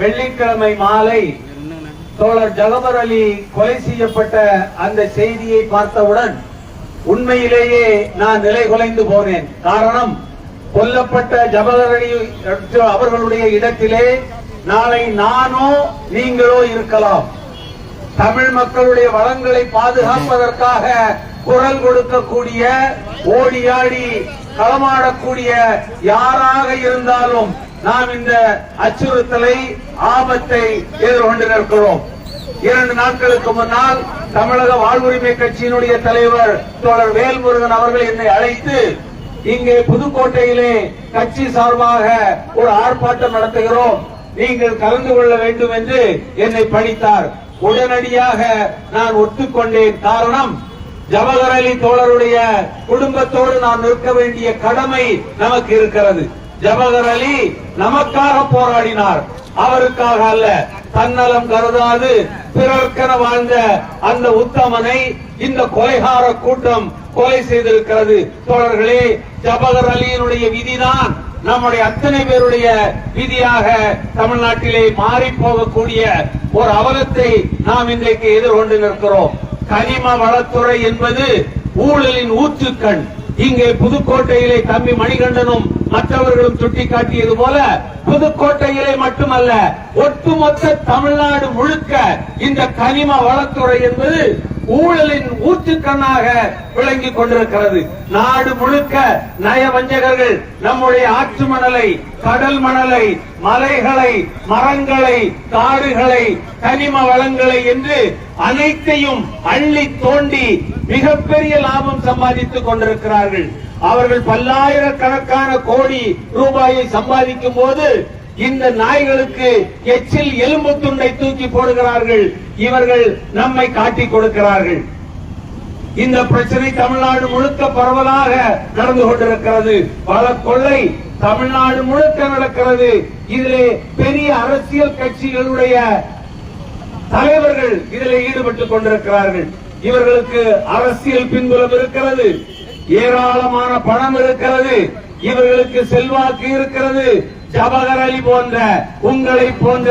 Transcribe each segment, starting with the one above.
வெள்ளிக்கிழமை மாலை தோழர் ஜகபர் அலி கொலை செய்யப்பட்ட அந்த செய்தியை பார்த்தவுடன் உண்மையிலேயே நான் நிலை குலைந்து போனேன். காரணம் கொல்லப்பட்ட ஜபகர் அலி அவர்களுடைய இடத்திலே நாளை நானோ நீங்களோ இருக்கலாம். தமிழ் மக்களுடைய வளங்களை பாதுகாப்பதற்காக குரல் கொடுக்கக்கூடிய ஓடி ஆடி களமாடக்கூடிய யாராக இருந்தாலும் நாம் இந்த அச்சுறுத்தலை ஆபத்தை எதிர்கொண்டு நிற்கிறோம். இரண்டு நாட்களுக்கு முன்னால் தமிழக வாழ்வுரிமை கட்சியினுடைய தலைவர் தோழர் வேல்முருகன் அவர்கள் என்னை அழைத்து இங்கே புதுக்கோட்டையிலே கட்சி சார்பாக ஒரு ஆர்ப்பாட்டம் நடத்துகிறோம். நீங்கள் கலந்து கொள்ள வேண்டும் என்று என்னை பணித்தார் உடனடியாக நான் ஒத்துக்கொண்டேன். காரணம் ஜவஹர் அலி தோழருடைய குடும்பத்தோடு நாம் நிற்க வேண்டிய கடமை நமக்கு இருக்கிறது. ஜவஹர் அலி நமக்காக போராடினார். அவருக்காக அல்ல தன்னலம் கருதாது பிறர்க்கென வாழ்ந்த அந்த உத்தமனை இந்த கொலைகார கூட்டம் கொலை செய்திருக்கிறது. தோழர்களே ஜபகர் அலியினுடைய விதிதான் நம்முடைய அத்தனை பேருடைய விதியாக தமிழ்நாட்டிலே மாறி போகக்கூடிய ஒரு அவலத்தை நாம் இன்றைக்கு எதிர்கொண்டு நிற்கிறோம். கனிம வளத்துறை என்பது ஊழலின் ஊற்றுக்கண். இங்கே புதுக்கோட்டையிலே தம்பி மணிகண்டனும் மற்றவர்களும் சுட்டிக்காட்டியது போல புதுக்கோட்டையிலே மட்டுமல்ல ஒட்டுமொத்த தமிழ்நாடு முழுக்க இந்த கனிம வளத்துறை என்பது ஊழலின் ஊற்றுக்கண்ணாக விளங்கிக் கொண்டிருக்கிறது. நாடு முழுக்க நயவஞ்சகர்கள் நம்முடைய ஆற்று மணலை கடல் மணலை மலைகளை மரங்களை காடுகளை கனிம வளங்களை என்று அனைத்தையும் அள்ளி தோண்டி மிகப்பெரிய லாபம் சம்பாதித்துக் கொண்டிருக்கிறார்கள். அவர்கள் பல்லாயிரக்கணக்கான கோடி ரூபாயை சம்பாதிக்கும் போது இந்த நாய்களுக்கு எச்சில் எலும்பு துண்டை தூக்கி போடுகிறார்கள். இவர்கள் நம்மை காட்டிக் கொடுக்கிறார்கள். இந்த பிரச்சனை தமிழ்நாடு முழுக்க பரவலாக நடந்து கொண்டிருக்கிறது. பல கொள்ளை தமிழ்நாடு முழுக்க நடக்கிறது. இதிலே பெரிய அரசியல் கட்சிகளுடைய தலைவர்கள் இதில் ஈடுபட்டுக் கொண்டிருக்கிறார்கள். இவர்களுக்கு அரசியல் பின்புலம் இருக்கிறது. ஏராளமான பணம் இருக்கிறது. இவர்களுக்கு செல்வாக்கு இருக்கிறது. ஜபகர் அலி போன்ற உங்களை போன்ற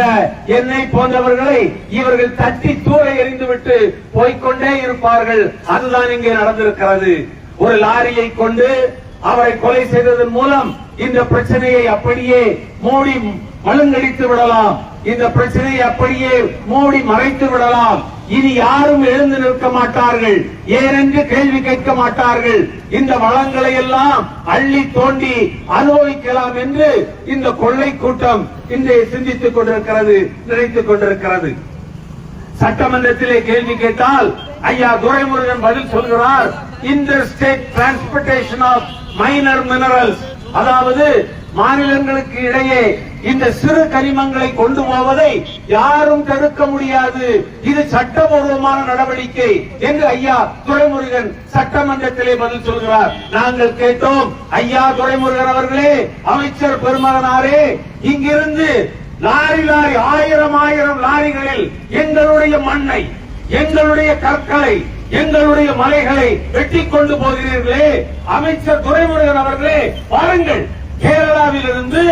என்னை போன்றவர்களை இவர்கள் தட்டி தூர எறிந்துவிட்டு போய்க்கொண்டே இருப்பார்கள். அதுதான் இங்கே நடந்திருக்கிறது. ஒரு லாரியை கொண்டு அவரை கொலை செய்ததன் மூலம் இந்த பிரச்சனையை அப்படியே மூடி மழுங்கடித்து விடலாம். இந்த பிரச்சனையை அப்படியே மூடி மறைத்து விடலாம். இனி யாரும் எழுந்து நிற்க மாட்டார்கள். ஏனென்று கேள்வி கேட்க மாட்டார்கள். இந்த வளங்களை எல்லாம் அள்ளி தோண்டி அனுபவிக்கலாம் என்று இந்த கொள்ளை கூட்டம் இன்றைய சிந்தித்துக் கொண்டிருக்கிறது நினைத்துக் கொண்டிருக்கிறது. சட்டமன்றத்திலே கேள்வி கேட்டால் ஐயா துரைமுருகன் பதில் சொல்கிறார் inter state transportation of minor minerals அதாவது மாநிலங்களுக்கு இடையே இந்த சிறு கனிமங்களை கொண்டு போவதை யாரும் தடுக்க முடியாது. இது சட்டபூர்வமான நடவடிக்கை என்று ஐயா துரைமுருகன் சட்டமன்றத்திலே பதில் சொல்கிறார். நாங்கள் கேட்டோம் ஐயா துரைமுருகன் அவர்களே அமைச்சர் பெருமகனாரே இங்கிருந்து லாரி லாரி ஆயிரம் ஆயிரம் லாரிகளில் எங்களுடைய மண்ணை எங்களுடைய கற்களை எங்களுடைய மலைகளை வெட்டி கொண்டு போகிறீர்களே. அமைச்சர் துரைமுருகன் அவர்களே பாருங்கள் கேரளாவில் இருந்து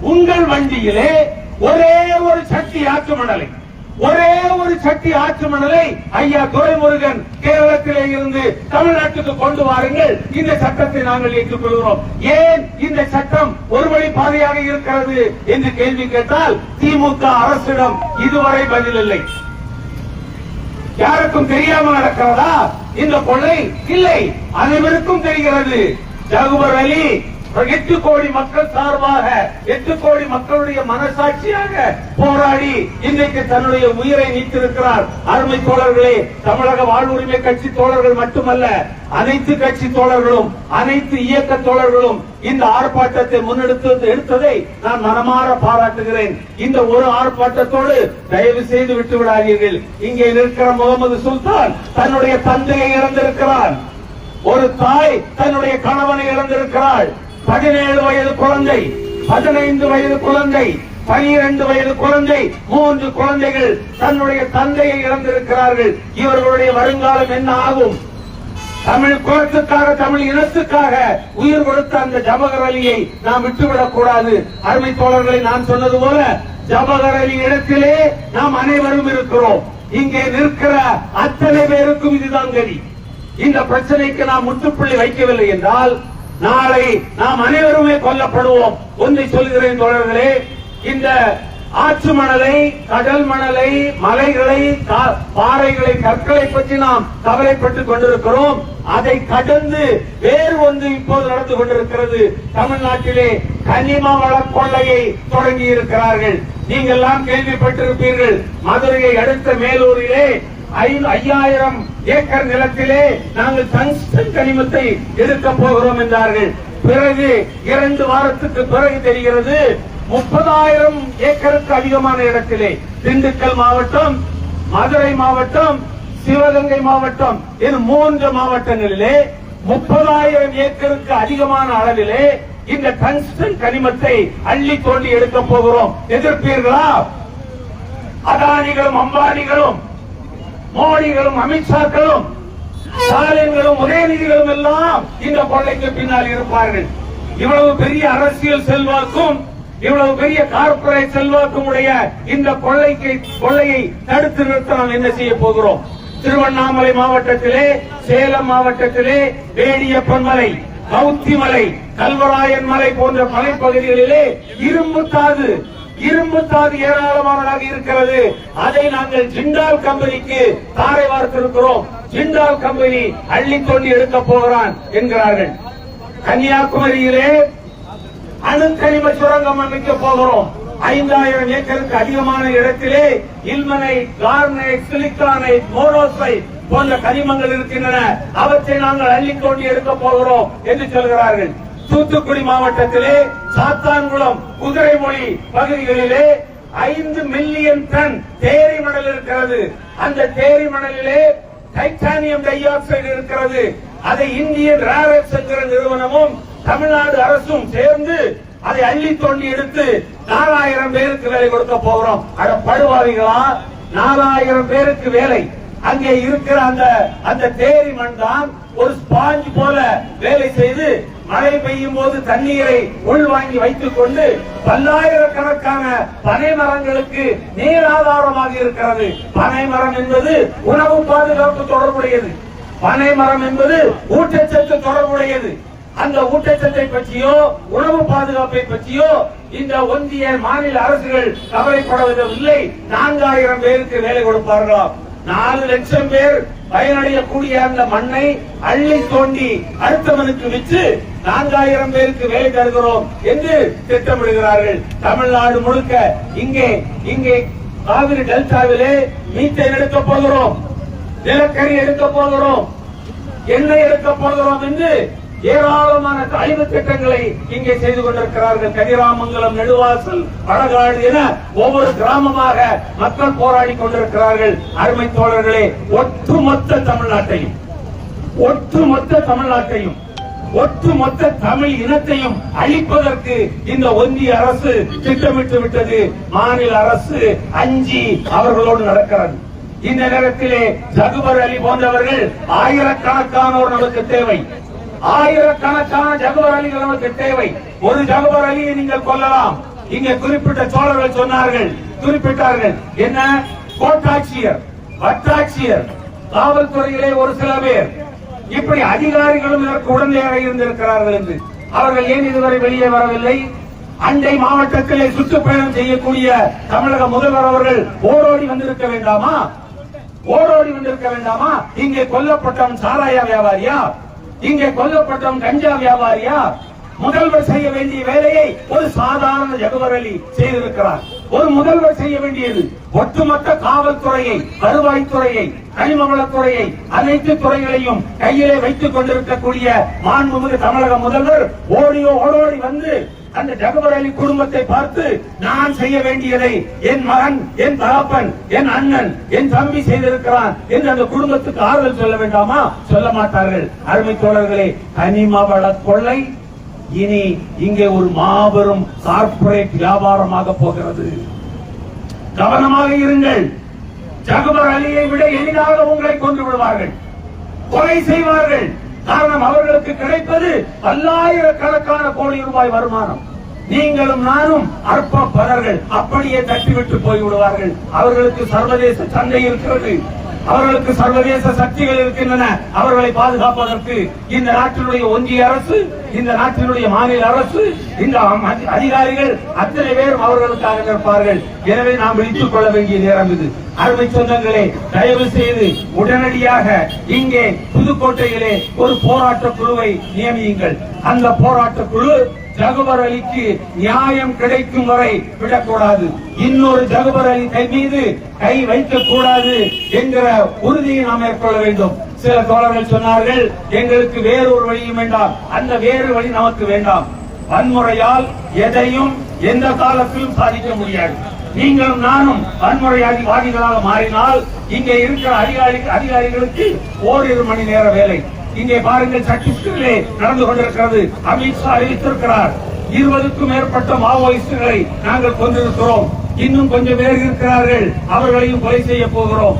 உங்கள் வண்டியிலே ஒரே ஒரு சக்தி ஆற்று மணலை. ஒரே ஒரு சக்தி ஆற்று மணலை ஐயா துரைமுருகன் கேரளத்திலே இருந்து தமிழ்நாட்டுக்கு கொண்டு வாருங்கள். இந்த சட்டத்தை நாங்கள் ஏற்றுக்கொள்கிறோம். ஏன் இந்த சட்டம் ஒரு வழி பாதையாக இருக்கிறது என்று கேள்வி கேட்டால் திமுக அரசிடம் இதுவரை பதில் இல்லை. யாருக்கும் தெரியாம நடக்கிறதா? இந்த கொள்ளை இல்லை. அனைவருக்கும் தெரிகிறது. ஜகுபர் அலி எட்டு கோடி மக்கள் சார்பாக எட்டு கோடி மக்களுடைய மனசாட்சியாக போராடி இன்றைக்கு தன்னுடைய உயிரை நீத்திருக்கிறார். அருமை தோழர்களே தமிழக வாழ்வுரிமை கட்சி தோழர்கள் மட்டுமல்ல அனைத்து கட்சி தோழர்களும் அனைத்து இயக்க தோழர்களும் இந்த ஆர்ப்பாட்டத்தை முன்னெடுத்து எடுத்ததை நான் மனமாற பாராட்டுகிறேன். இந்த ஒரு ஆர்ப்பாட்டத்தோடு தயவு செய்து விட்டு விடாதீர்கள். இங்கே நிற்கிற முகமது சுல்தான் தன்னுடைய தந்தையை இறந்திருக்கிறார் ஒரு தாய் தன்னுடைய கணவனை இழந்திருக்கிறாள். பதினேழு வயது குழந்தை பதினைந்து வயது குழந்தை பனிரெண்டு வயது குழந்தை மூன்று குழந்தைகள் தன்னுடைய தந்தையை இழந்திருக்கிறார்கள். இவர்களுடைய வருங்காலம் என்ன ஆகும்? தமிழ் குலத்துக்காக தமிழ் இனத்துக்காக உயிர் கொடுத்த அந்த ஜபகர் அலியை நாம் விட்டுவிடக் கூடாது. அருமை தோழர்களை நான் சொன்னது போல ஜபகர் அலி இடத்திலே நாம் அனைவரும் இருக்கிறோம். இங்கே நிற்கிற அத்தனை பேருக்கும் இதுதான் கதி. இந்த பிரச்சனைக்கு நாம் முற்றுப்புள்ளி வைக்கவில்லை என்றால் நாளை நாம் அனைவருமே கொல்லப்படுவோம். ஒன்றை சொல்கிறேன் தோழர்களே இந்த ஆற்று மணலை கடல் மணலை மலைகளை கா- பாறைகளை கற்களை பற்றி நாம் கவலைப்பட்டுக் கொண்டிருக்கிறோம். அதை கடந்து வேறு ஒன்று இப்போது நடந்து கொண்டிருக்கிறது. தமிழ்நாட்டிலே கனிம வள கொள்ளையை தொடங்கி இருக்கிறார்கள் நீங்கள் எல்லாம் கேள்விப்பட்டிருப்பீர்கள் மதுரையை அடுத்த மேலூரிலே ஐயாயிரம் ஏக்கர் நிலத்திலே நாங்கள் டங்ஸ்டன் கனிமத்தை எடுக்க போகிறோம் என்றார்கள். பிறகு இரண்டு வாரத்துக்கு பிறகு தெரிகிறது முப்பதாயிரம் ஏக்கருக்கு அதிகமான இடத்திலே திண்டுக்கல் மாவட்டம் மதுரை மாவட்டம் சிவகங்கை மாவட்டம் இது மூன்று மாவட்டங்களிலே முப்பதாயிரம் ஏக்கருக்கு அதிகமான அளவிலே இந்த டங்ஸ்டன் கனிமத்தை அள்ளி தோண்டி எடுக்க போகிறோம். எதிர்ப்பீர்களா? அதானிகளும் அம்பானிகளும் மோடிகளும் அமித்ஷாக்களும் ஸ்டாலின்களும் உதயநிதிகளும் எல்லாம் இந்த கொள்ளைக்கு பின்னால் இருப்பார்கள். இவ்வளவு பெரிய அரசியல் செல்வாக்கும் இவ்வளவு பெரிய கார்பரேட் செல்வாக்கும் உடைய இந்த கொள்ளைக்கு கொள்ளையை தடுத்து நிறுத்த நாம் என்ன செய்ய போகிறோம்? திருவண்ணாமலை மாவட்டத்திலே சேலம் மாவட்டத்திலே வேடியப்பன் மலை கவுத்தி மலை கல்வராயன் மலை போன்ற மலைப்பகுதிகளிலே இரும்பு தாது இரும்பு தாது ஏராளமானதாக இருக்கிறது. அதை நாங்கள் ஜிண்டால் கம்பெனிக்கு தாரை வார்த்திருக்கிறோம். ஜிண்டால் கம்பெனி அள்ளி தோண்டி எடுக்க போகிறான் என்கிறார்கள். கன்னியாகுமரியிலே அணுக்கனிம சுரங்கம் அமைக்க போகிறோம். ஐந்தாயிரம் ஏக்கருக்கு அதிகமான இடத்திலே இல்மனை கார்னைட் சிலிக்கானைட் மோனோசைட் போன்ற கனிமங்கள் இருக்கின்றன. அவற்றை நாங்கள் அள்ளி தோண்டி எடுக்க போகிறோம் என்று சொல்கிறார்கள். தூத்துக்குடி மாவட்டத்திலே சாத்தான்குளம் குதிரைமொழி பகுதிகளிலே ஐந்து மில்லியன் டன் தேரி மணல் இருக்கிறது. அந்த தேரி மணலிலே டைட்டானியம் டை ஆக்சைடு இருக்கிறது. அதை இந்தியன் ரேரக்ஸ் என்கிற நிறுவனமும் தமிழ்நாடு அரசும் சேர்ந்து அதை அள்ளி தோண்டி எடுத்து நாலாயிரம் பேருக்கு வேலை கொடுக்க போகிறோம். அட படுவாரிகளா நாலாயிரம் பேருக்கு வேலை. அங்கே இருக்கிற அந்த அந்த தேரி மண் தான் ஒரு ஸ்பாஞ்ச் போல வேலை செய்து மழை பெய்யும் போது தண்ணீரை உள்வாங்கி வைத்துக் கொண்டு பல்லாயிரக்கணக்கான பனை மரங்களுக்கு நீர் ஆதாரமாக இருக்கிறது. பனை மரம் என்பது உணவு பாதுகாப்பு தொடர்புடையது. பனை மரம் என்பது ஊட்டச்சத்து தொடர்புடையது. அந்த ஊட்டச்சத்தை பற்றியோ உணவு பாதுகாப்பை பற்றியோ இந்த ஒன்றிய மாநில அரசுகள் கவலைப்படுவதில்லை நான்காயிரம் பேருக்கு வேலை கொடுப்பார்களாம். நாலு லட்சம் பேர் பயனடையக்கூடிய அந்த மண்ணை அள்ளி தோண்டி அடுத்தவனுக்கு விற்று நான்காயிரம் பேருக்கு வேலை தருகிறோம் என்று திட்டமிடுகிறார்கள். தமிழ்நாடு முழுக்க இங்கே இங்கே காவிரி டெல்டாவிலே மீத்தேன் எடுக்க போகிறோம். நிலக்கரி எடுக்க போகிறோம். எண்ணெய் எடுக்க போகிறோம் என்று ஏராளமான அழிவு திட்டங்களை இங்கே செய்து கொண்டிருக்கிறார்கள். கதிராமங்கலம் நெடுவாசல் வடகாடு என ஒவ்வொரு கிராமமாக மக்கள் போராடி கொண்டிருக்கிறார்கள். அருமை தோழர்களே ஒட்டுமொத்த தமிழ்நாட்டையும் ஒட்டுமொத்த தமிழ்நாட்டையும் ஒட்டுமொத்த தமிழ் இனத்தையும் அழிப்பதற்கு இந்த ஒன்றிய அரசு திட்டமிட்டு விட்டது. மாநில அரசு அஞ்சி அவர்களோடு நடக்கிறது. இந்த நேரத்திலே ஜகுபர் அலி போன்றவர்கள் ஆயிரக்கணக்கானோர் நமக்கு தேவை. ஆயிரக்கணக்கான ஜகுபர் அலிகள் நமக்கு தேவை. ஒரு ஜகுபர் அலியை நீங்கள் கொல்லலாம். இங்கே குறிப்பிட்ட சோழர்கள் சொன்னார்கள். குறிப்பிட்டார்கள். என்ன? கோட்டாட்சியர் வட்டாட்சியர் காவல்துறையிலே ஒரு சில பேர். இப்படி அதிகாரிகளும் இதற்கு உடனடியாக இருந்திருக்கிறார்கள் என்று. அவர்கள் ஏன் இதுவரை வெளியே வரவில்லை? அண்டை மாவட்டத்திலே சுற்றுப்பயணம் செய்யக்கூடிய தமிழக முதல்வர் அவர்கள் ஓடோடி வந்திருக்க வேண்டாமா? ஓடோடி வந்திருக்க வேண்டாமா? இங்கே கொல்லப்பட்டவன் சாராய வியாபாரியா? இங்கே கொல்லப்பட்டவன் கஞ்சா வியாபாரியா? முதல்வர் செய்ய வேண்டிய வேலையை ஒரு சாதாரண ஜகுவர் செய்திருக்கிறார். ஒரு முதல்வர் செய்ய வேண்டியது ஒட்டுமொத்த காவல்துறையை வருவாய்த்துறையை கனிமவளத்துறையை அனைத்து துறைகளையும் கையிலே வைத்துக் கொண்டிருக்கக்கூடிய மாண்புமிகு தமிழக முதல்வர் ஓடியோ ஓடோடி வந்து அந்த ஜகபர் அலி குடும்பத்தை பார்த்து நான் செய்ய வேண்டியதை என் மகன் என் தகப்பன் என் அண்ணன் என் தம்பி செய்திருக்கிறான் என்று அந்த குடும்பத்துக்கு ஆறுதல் சொல்ல வேண்டாமா? சொல்ல மாட்டார்கள். அருமை தோழர்களே கனிமவள கொள்ளை இனி இங்கே ஒரு மாபெரும் கார்பரேட் வியாபாரமாக போகிறது. கவனமாக இருங்கள். ஜகபர் அலியை விட எளிதாக உங்களை கொண்டு விடுவார்கள். கொலை செய்வார்கள். காரணம் அவர்களுக்கு கிடைப்பது பல்லாயிரக்கணக்கான கோடி ரூபாய் வருமானம். நீங்களும் நானும் அற்ப பலர்கள் அப்படியே தட்டிவிட்டு போய் விடுவார்கள் அவர்களுக்கு சர்வதேச சந்தை இருக்கிறது. அவர்களுக்கு சர்வதேச சக்திகள் இருக்கின்றன. அவர்களை பாதுகாப்பதற்கு இந்த நாட்டினுடைய ஒன்றிய அரசு இந்த நாட்டினுடைய மாநில அரசு இந்த அதிகாரிகள் அத்தனை பேரும் அவர்களுக்காக நிற்பார்கள். எனவே நாம் விழித்துக் கொள்ள வேண்டிய நேரம் இது. அருமை சொந்தங்களே தயவு செய்து உடனடியாக இங்கே புதுக்கோட்டையிலே ஒரு போராட்ட குழுவை நியமியுங்கள். அந்த போராட்ட குழு ஜகுபர் அலிக்கு நியாயம் கிடைக்கும் வரை விடக்கூடாது. இன்னொரு ஜகுபர் அலி கை மீது கை வைக்க கூடாது என்கிற உறுதியை நாம் மேற்கொள்ள வேண்டும். சில தோழர்கள் சொன்னார்கள் எங்களுக்கு வேறொரு வழியும் வேண்டாம். அந்த வேறு வழி நமக்கு வேண்டாம். வன்முறையால் எதையும் எந்த காலத்திலும் சாதிக்க முடியாது. நீங்களும் நானும் வன்முறையாதிவாதிகளாக மாறினால் இங்கே இருக்கிற அதிகாரி அதிகாரிகளுக்கு ஓரிரு மணி நேர வேலை. இங்கே பாருங்கள் சத்தீஸ்கரிலே நடந்து கொண்டிருக்கிறது. அமித்ஷா அறிவித்திருக்கிறார் இருபதுக்கும் மேற்பட்ட மாவோயிஸ்டுகளை நாங்கள் கொண்டிருக்கிறோம். இன்னும் கொஞ்சம் பேர் இருக்கிறார்கள். அவர்களையும் கொலை செய்ய போகிறோம்.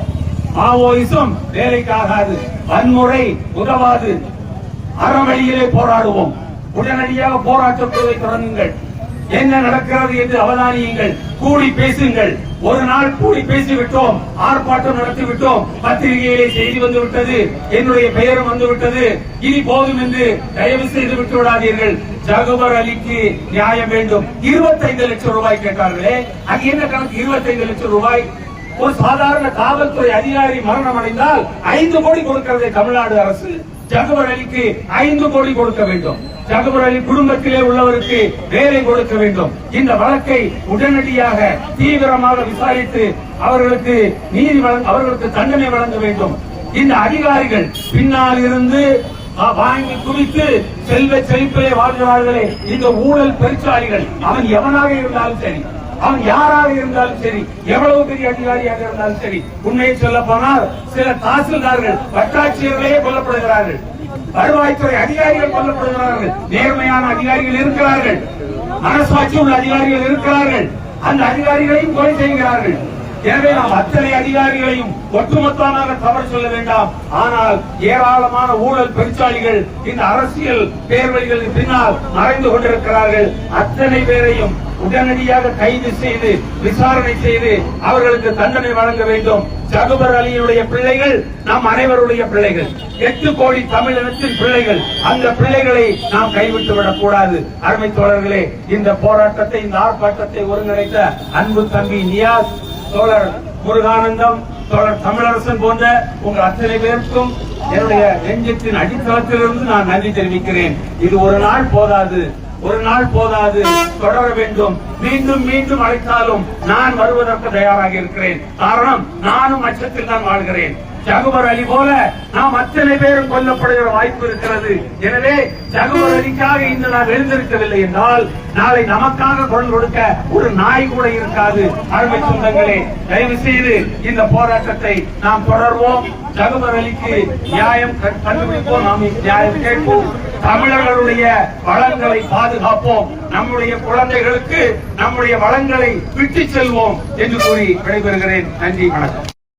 மாவோயிசம் வேலைக்காகாது வன்முறை உதவாது. அறவழியிலே போராடுவோம். உடனடியாக போராட்டத்தை தொடங்குங்கள். என்ன நடக்கிறது என்று அவதானியுங்கள். கூடி பேசுங்கள். ஒரு நாள் கூடி பேசிவிட்டோம் ஆர்ப்பாட்டம் நடத்திவிட்டோம் பத்திரிகையிலே செய்தி வந்து விட்டது என்னுடைய பெயரும் வந்து விட்டது இனி போதும் என்று தயவு செய்து விட்டு விடாதீர்கள் ஜகுபர் அலிக்கு நியாயம் வேண்டும். 25 லட்சம் ரூபாய் கேட்டார்களே அது என்ன கணக்கு? 25 லட்சம் ரூபாய். ஒரு சாதாரண காவல்துறை அதிகாரி மரணம் அடைந்தால் ஐந்து கோடி கொடுக்கிறது தமிழ்நாடு அரசு. ஜகவர் அலிக்கு ஐந்து கோடி கொடுக்க வேண்டும். ஜகவர் அலி குடும்பத்திலே உள்ளவருக்கு வேலை கொடுக்க வேண்டும். இந்த வழக்கை உடனடியாக தீவிரமாக விசாரித்து அவர்களுக்கு நீதி அவர்களுக்கு தண்டனை வழங்க வேண்டும். இந்த அதிகாரிகள் பின்னால் இருந்து வாங்கி குவித்து செல்வ செழிப்பிலே வாழ்கிறார்களே. இந்த ஊழல் பெருச்சாளிகள் அவன் எவனாக இருந்தாலும் சரி. அவன் யாராக இருந்தாலும் சரி எவ்வளவு பெரிய அதிகாரியாக இருந்தாலும் சரி உண்மையை சொல்ல போனால் சில தாசில்தார்கள் வட்டாட்சியர்களே கொல்லப்படுகிறார்கள். வருவாய்த்துறை அதிகாரிகள் கொல்லப்படுகிறார்கள். நேர்மையான அதிகாரிகள் இருக்கிறார்கள். மனசாட்சி உள்ள அதிகாரிகள் இருக்கிறார்கள். அந்த அதிகாரிகளையும் கொலை செய்கிறார்கள். எனவே நாம் அத்தனை அதிகாரிகளையும் ஒட்டுமொத்தமாக தவறு சொல்ல வேண்டாம். ஆனால் ஏராளமான ஊழல் பெருச்சாளிகள் இந்த அரசியல் பேர்வழிகளின் பின்னால் மறைந்து கொண்டிருக்கிறார்கள். அத்தனை பேரையும் உடனடியாக கைது செய்து விசாரணை செய்து அவர்களுக்கு தண்டனை வழங்க வேண்டும். ஜகுபர் அலியினுடைய பிள்ளைகள் நம் அனைவருடைய பிள்ளைகள். எட்டு கோடி தமிழினத்தின் பிள்ளைகள். அந்த பிள்ளைகளை நாம் கைவிட்டு விடக்கூடாது. அருமை தோழர்களே இந்த போராட்டத்தை இந்த ஆர்ப்பாட்டத்தை ஒருங்கிணைத்த அன்பு தம்பி நியாஸ் தோழர் முருகானந்தம் தோழர் தமிழரசன் போன்ற உங்கள் அத்தனை பேருக்கும் என்னுடைய நெஞ்சத்தின் அடித்தளத்திலிருந்து நான் நன்றி தெரிவிக்கிறேன். இது ஒரு நாள் போதாது ஒரு நாள் போதாது. தொடர வேண்டும். மீண்டும் மீண்டும் அழைத்தாலும் நான் வருவதற்கு தயாராக இருக்கிறேன். காரணம் நானும் அச்சத்தில் தான் வாழ்கிறேன். ஜகுபர் அலி போல நாம் அத்தனை பேரும் கொல்லப்படுகிற வாய்ப்பு இருக்கிறது. எனவே ஜகுபர் அலிக்காக இன்று நாம் எழுந்திருக்கவில்லை என்றால் நாளை நமக்காக குரல் கொடுக்க ஒரு நாய் கூட இருக்காது. அருமை சொந்தங்களே தயவு செய்து இந்த போராட்டத்தை நாம் தொடர்வோம். ஜகுபர் அலிக்கு நியாயம் கண்- கண்டுபிடிப்போம். நாம் நியாயம் கேட்போம். தமிழர்களுடைய வளங்களை பாதுகாப்போம். நம்முடைய குழந்தைகளுக்கு நம்முடைய வளங்களை விட்டு செல்வோம் என்று கூறி விடைபெறுகிறேன். நன்றி வணக்கம்.